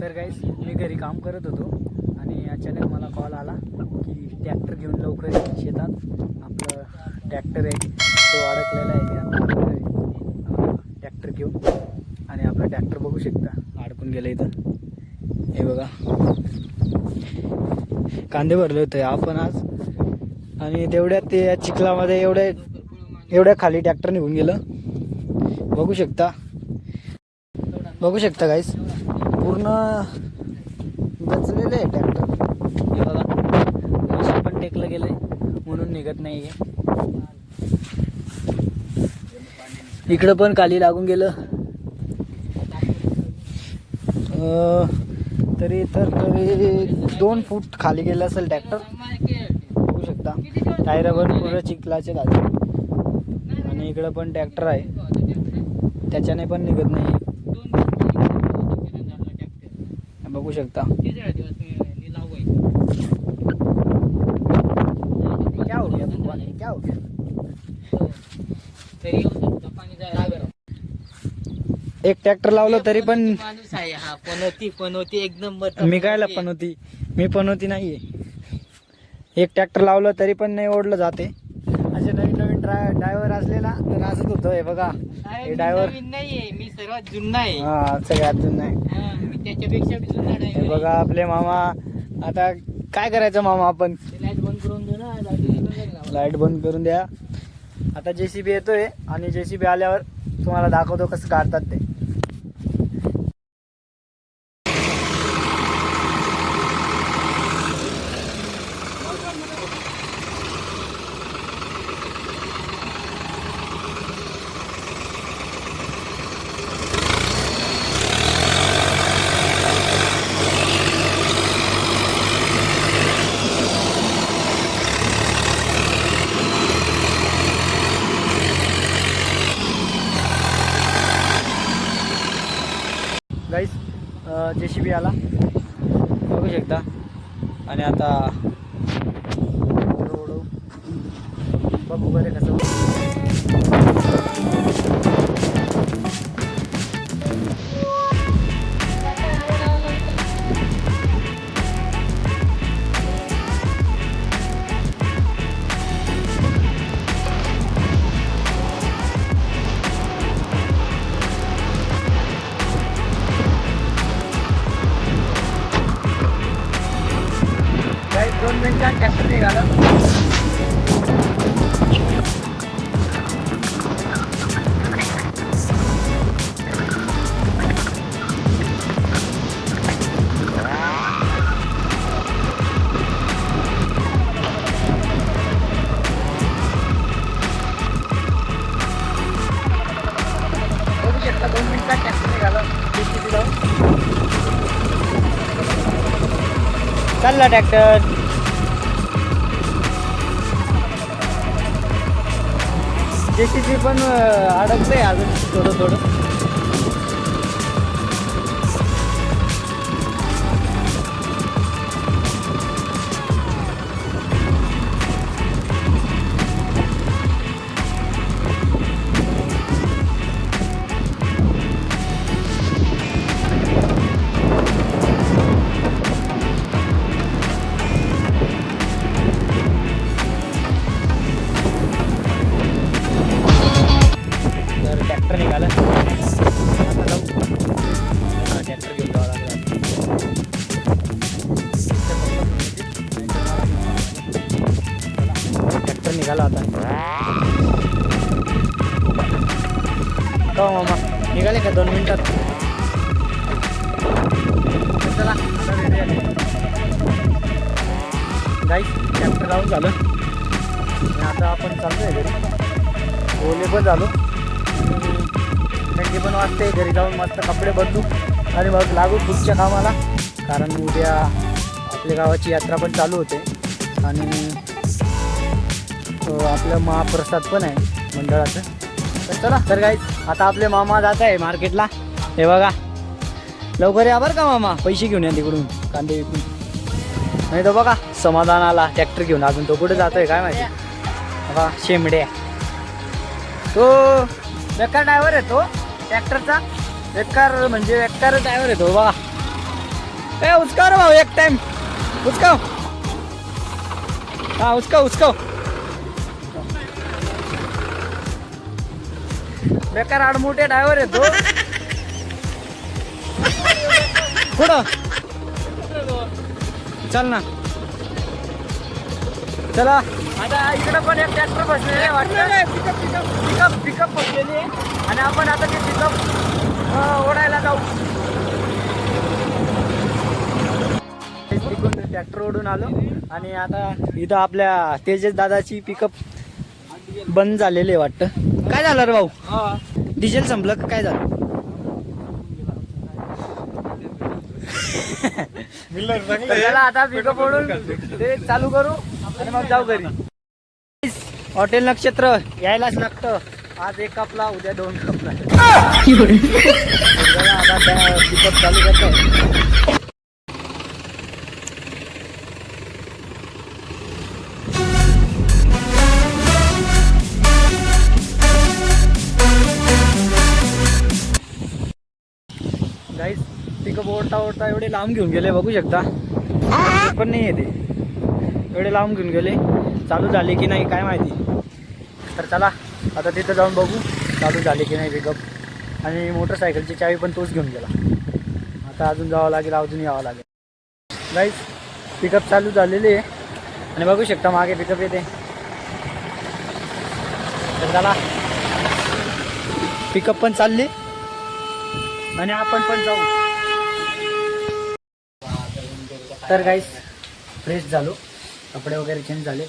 तर काहीच मी घरी काम करत होतो आणि अचानक मला कॉल आला की ट्रॅक्टर घेऊन लवकर शेतात. आपलं ट्रॅक्टर आहे तो अडकलेला आहे ट्रॅक्टर घेऊन. आणि आपला ट्रॅक्टर बघू शकता अडकून गेलं इथं. हे बघा. कांदे भरले होते आपण आज. आणि तेवढ्या ते या चिखलामध्ये एवढ्या एवढ्या खाली ट्रॅक्टर निघून गेलं. बघू शकता. बघू शकता गाईस पूर्ण गचलेलं आहे ट्रॅक्टर हे बघा. मशीन पण टेकलं गेलंय म्हणून निघत नाही आहे इकडं पण खाली लागून गेलं. तरी तर तरी दोन फूट खाली गेलं असेल ट्रॅक्टर बघू शकता. टायर पण पूर्ण चिखलाचे झाले आणि इकडं पण ट्रॅक्टर आहे. त्याच्याने पण निघत नाही बघू शकता. क्या हो गया क्या हो गया? एक ट्रॅक्टर लावलं तरी पण माणूस आहे हा पनोती पनोती एक नंबर मी कायला पण होती मी पण होती नाहीये. एक ट्रॅक्टर लावलं तरी पण नाही ओढलं जाते. असे नवीन नवीन ड्राय ड्रायव्हर ना असंच होतं हे बघा. हे ड्रायव्हर नाहीये मी सर्वात जुना आहे. हा सगळ्यात जुनं आहे. हा, मी त्याच्यापेक्षा बी जुना हे driver बघा आपले मामा. आता काय करायचं मामा आपण? आहे. लाइट बंद करून दे ना लाइट बंद करून दे. लाइट बंद करून द्या. आता जे सी बी येतोय आणि जे सी बी आल्यावर तुम्हाला दाखवतो कसं काढतात ते गाईस जे सी बी आला. बघू शकता. आणि आता गाईस ट्रॅक्टर निघालं बघू ट्रॅक्टर. जे सी लावून. पण अडकलंय अजून थोडं थोडं निघाला. ट्रॅक्टर घेऊन जावं ट्रॅक्टर निघाला आता हो. मामा निघाले का दोन मिनिटात? चला आता ट्रॅक्टर लावून झालं. आता आपण चाललोय घरी. ओले पण झालो. ते पण वाजते घरी जाऊन मस्त कपडे बदलू आणि मग लागू पुढच्या कामाला. कारण उद्या आपल्या गावाची यात्रा पण चालू होते. आणि आपलं महाप्रसाद पण आहे मंडळाचं. तर चला तर काही आता आपले मामा जात आहे मार्केटला. हे बघा. लवकर या बरं का मामा? पैसे घेऊन या तिकडून कांदे विकून. नाही तो बघा समाधान आला ट्रॅक्टर घेऊन अजून तो कुठे जातोय काय माहिती. बघा शेंबड्या. तो बेकार ड्रायव्हर आहे तो. ट्रॅक्टरचा. बेकार म्हणजे बेकार ड्रायव्हर येतो बघा ए उसका रे भाऊ एक टाइम उचकाव हा उचकाव उचकाव बेकार आडमोठे ड्रायव्हर येतो तो. कुठं? चल ना. चला. आता इकडे पण एक ट्रॅक्टर बसलेले आहे वाटतं. पिकअप पिकअप पिकअप पिकअप बसलेली आहे. आणि आपण आता ते पिकअप ओढायला जाऊ. तिकडून ट्रॅक्टर ओढून आलो. आणि आता इथं आपल्या तेजस दादाची पिकअप बंद झालेली आहे वाटतं. काय झालं रे भाऊ? डिझेल संपलं का? काय झालं? आता पिकअप ओढून ते चालू करू. आणि मग जाऊ घरी. हॉटेल नक्षत्र यायलाच लागतं. आज एक कपला उद्या दोन कपला आता त्या पिकअप चालू करतो. गाईस पिकअप ओढता ओढता एवढे लांब घेऊन गेले बघू शकता. पण नाही येते सगळे लावून घेऊन गेले. चालू झाले की नाही काय माहिती. तर चला आता तिथं जाऊन बघू चालू झाले की नाही पिकअप आणि मोटरसायकलची चावी पण तोच घेऊन गेला. आता अजून जावं लागेल अजून यावं लागेल. गाईज पिकअप चालू झालेली आहे. आणि बघू शकता मागे पिकअप येते. तर चला. पिकअप पण चालली. आणि आपण पण जाऊ. तर गाईस फ्रेश झालो. कपडे वगैरे चेंज झाले.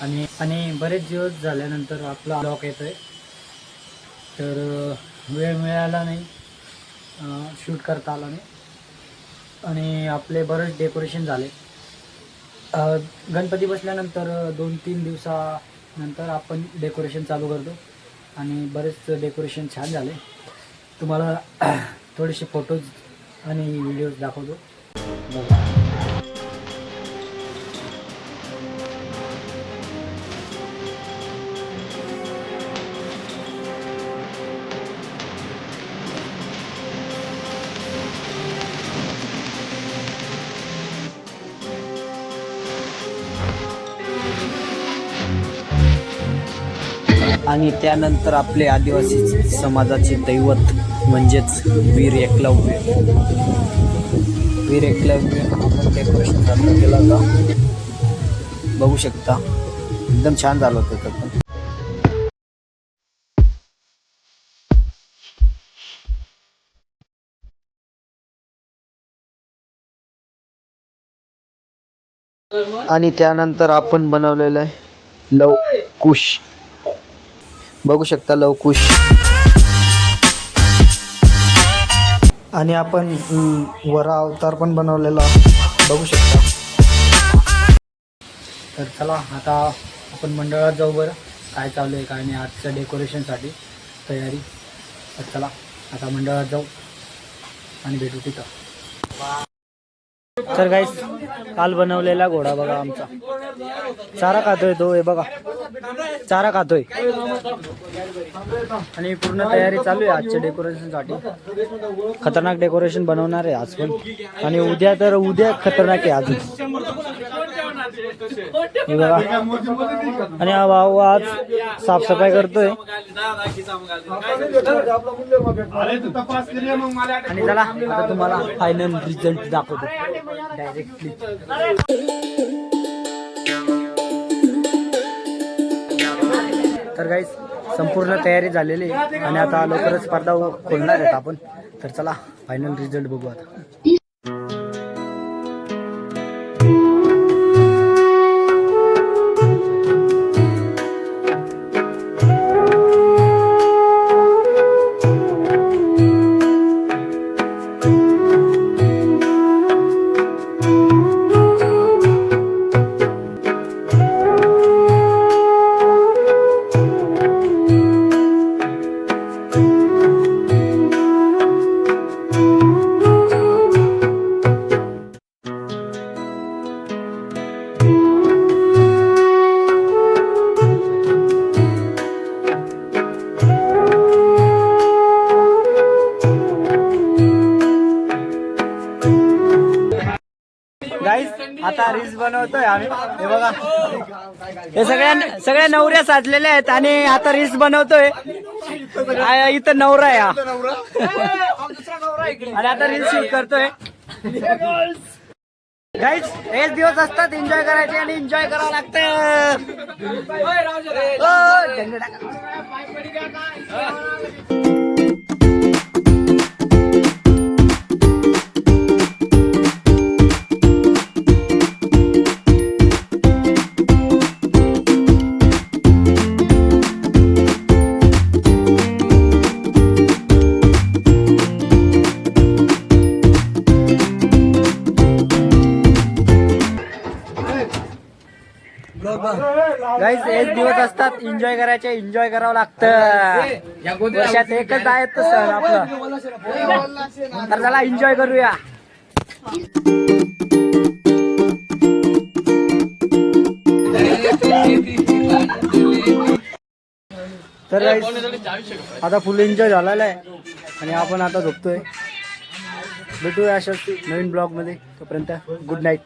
आणि आणि बरेच दिवस झाल्यानंतर आपला ब्लॉक आहे तर वेळ मिळाला नाही. शूट करता आला नाही. आणि आपले बरेच डेकोरेशन झाले. गणपती बसल्यानंतर दोन तीन दिवसानंतर आपण डेकोरेशन चालू करतो. आणि बरेच डेकोरेशन छान झाले. तुम्हाला थोडेसे फोटोज आणि व्हिडिओज दाखवतो. आणि त्यानंतर आपले आदिवासी समाजाचे दैवत म्हणजेच वीर एकलव्य. वीर एकलव्य आपण डेकोरेशन चालू केला होता बघू शकता. एकदम छान झालं होतं ते आणि त्यानंतर आपण बनवलेलं आहे लव कुश बघू शकता लवकुश. आणि आपण वरा अवतार पण बनवलेला बघू शकता. तर चला आता आपण मंडळात जाऊ बरं. काय चालू आहे काय नाही आजच्या डेकोरेशनसाठी तयारी. तर चला आता मंडळात जाऊ आणि भेटू तिथं. तर काहीच काल बनवलेला घोडा बघा आमचा. चारा खातोय तो हे बघा. चारा खातोय. आणि पूर्ण तयारी चालू आहे आजच्या डेकोरेशनसाठी. खतरनाक डेकोरेशन बनवणार आहे आज पण. आणि उद्या तर उद्या खतरनाक आहे अजून. हे बघा. आणि हा भाऊ आज साफसफाई करतोय. आणि चला आता तुम्हाला फायनल रिझल्ट दाखवतो. डायरेक्टली तर काहीच संपूर्ण तयारी झालेली आहे. आणि आता लवकरच स्पर्धा खोलणार आहेत आपण. तर चला फायनल रिझल्ट बघू आता. आता रील्स बनवतोय आम्ही. हे बघा. हे सगळ्या सगळ्या नवऱ्या साजलेल्या आहेत आणि आता रील्स बनवतोय. आ, इथं नवरा आहे हा. आणि आता रील्स शूट करतोय. गाईज हेच दिवस असतात. एन्जॉय करायचे आणि एन्जॉय करावं लागतं. ओ, झेंडे टाका. हेच दिवस असतात. एन्जॉय करायचे एन्जॉय करावं लागतं. वर्षात एकच आहे सर आपलं. तर चला एन्जॉय करूया. तर आता फुल एन्जॉय झालेला आहे. आणि आपण आता झोपतोय. भेटूया अशाच नवीन ब्लॉगमध्ये. तोपर्यंत गुड नाईट